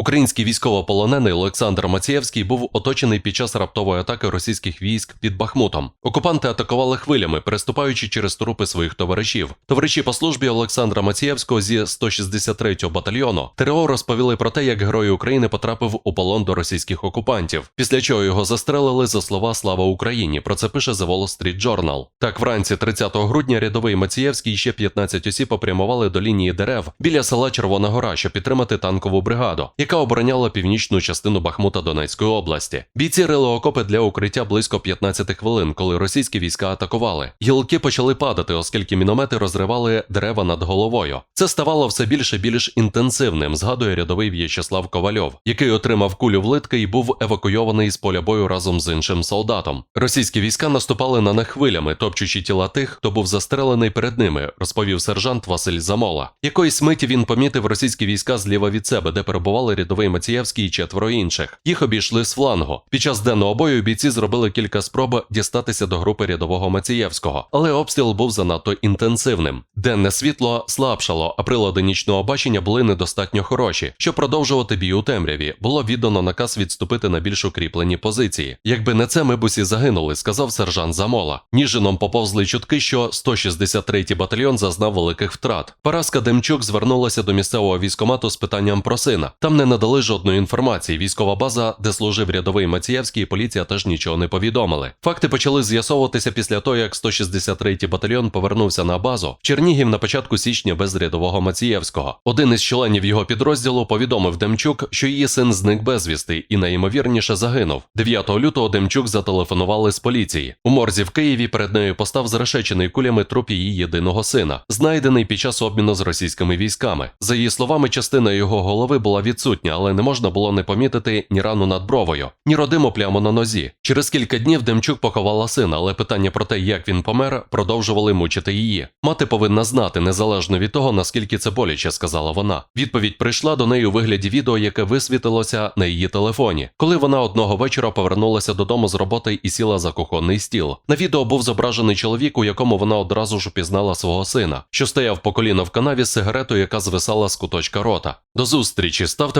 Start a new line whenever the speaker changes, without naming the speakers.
Український військовополонений Олександр Мацієвський був оточений під час раптової атаки російських військ під Бахмутом. Окупанти атакували хвилями, переступаючи через трупи своїх товаришів. Товариші по службі Олександра Мацієвського зі 163-го батальйону ТРО розповіли про те, як герой України потрапив у полон до російських окупантів. Після чого його застрелили за слова Слава Україні. Про це пише The Wall Street Journal. Так, вранці 30 грудня рядовий Мацієвський і ще 15 осіб попрямували до лінії дерев біля села Червона Гора, щоб підтримати танкову бригаду, яка обороняла північну частину Бахмута Донецької області. Бійці рили окопи для укриття близько 15 хвилин, коли російські війська атакували. Гілки почали падати, оскільки міномети розривали дерева над головою. Це ставало все більше більш інтенсивним, згадує рядовий В'ячеслав Ковальов, який отримав кулю в литки і був евакуйований з поля бою разом з іншим солдатом. Російські війська наступали на них хвилями, топчучи тіла тих, хто був застрелений перед ними, розповів сержант Василь Замола. Якоїсь миті він помітив російські війська зліва від себе, де перебували рядовий Мацієвський і четверо інших. Їх обійшли з флангу. Під час денного бою бійці зробили кілька спроб дістатися до групи рядового Мацієвського, але обстріл був занадто інтенсивним. Денне світло слабшало, а прилади нічного бачення були недостатньо хороші. Щоб продовжувати бій у темряві, було віддано наказ відступити на більш укріплені позиції. Якби не це, ми б усі загинули, сказав сержант Замола. Ніжином поповзли чутки, що 163-й батальйон зазнав великих втрат. Параска Демчук звернулася до місцевого військомату з питанням про сина. Там не надали жодної інформації. Військова база, де служив рядовий Мацієвський, поліція теж нічого не повідомили. Факти почали з'ясовуватися після того, як 163-й батальйон повернувся на базу в Чернігів на початку січня без рядового Мацієвського. Один із членів його підрозділу повідомив Демчук, що її син зник безвісти і найімовірніше загинув. 9 лютого Демчук зателефонували з поліції. У морзі в Києві перед нею постав зрешечений кулями труп її єдиного сина, знайдений під час обміну з російськими військами. За її словами, частина його голови була відсутня, але не можна було не помітити ні рану над бровою, ні родиму пляму на нозі. Через кілька днів Демчук поховала сина, але питання про те, як він помер, продовжували мучити її. Мати повинна знати, незалежно від того, наскільки це боляче, сказала вона. Відповідь прийшла до неї у вигляді відео, яке висвітилося на її телефоні, коли вона одного вечора повернулася додому з роботи і сіла за кухонний стіл. На відео був зображений чоловік, у якому вона одразу ж упізнала свого сина, що стояв по коліно в канаві з сигаретою, яка звисала з куточка рота. До зустрічі, ставте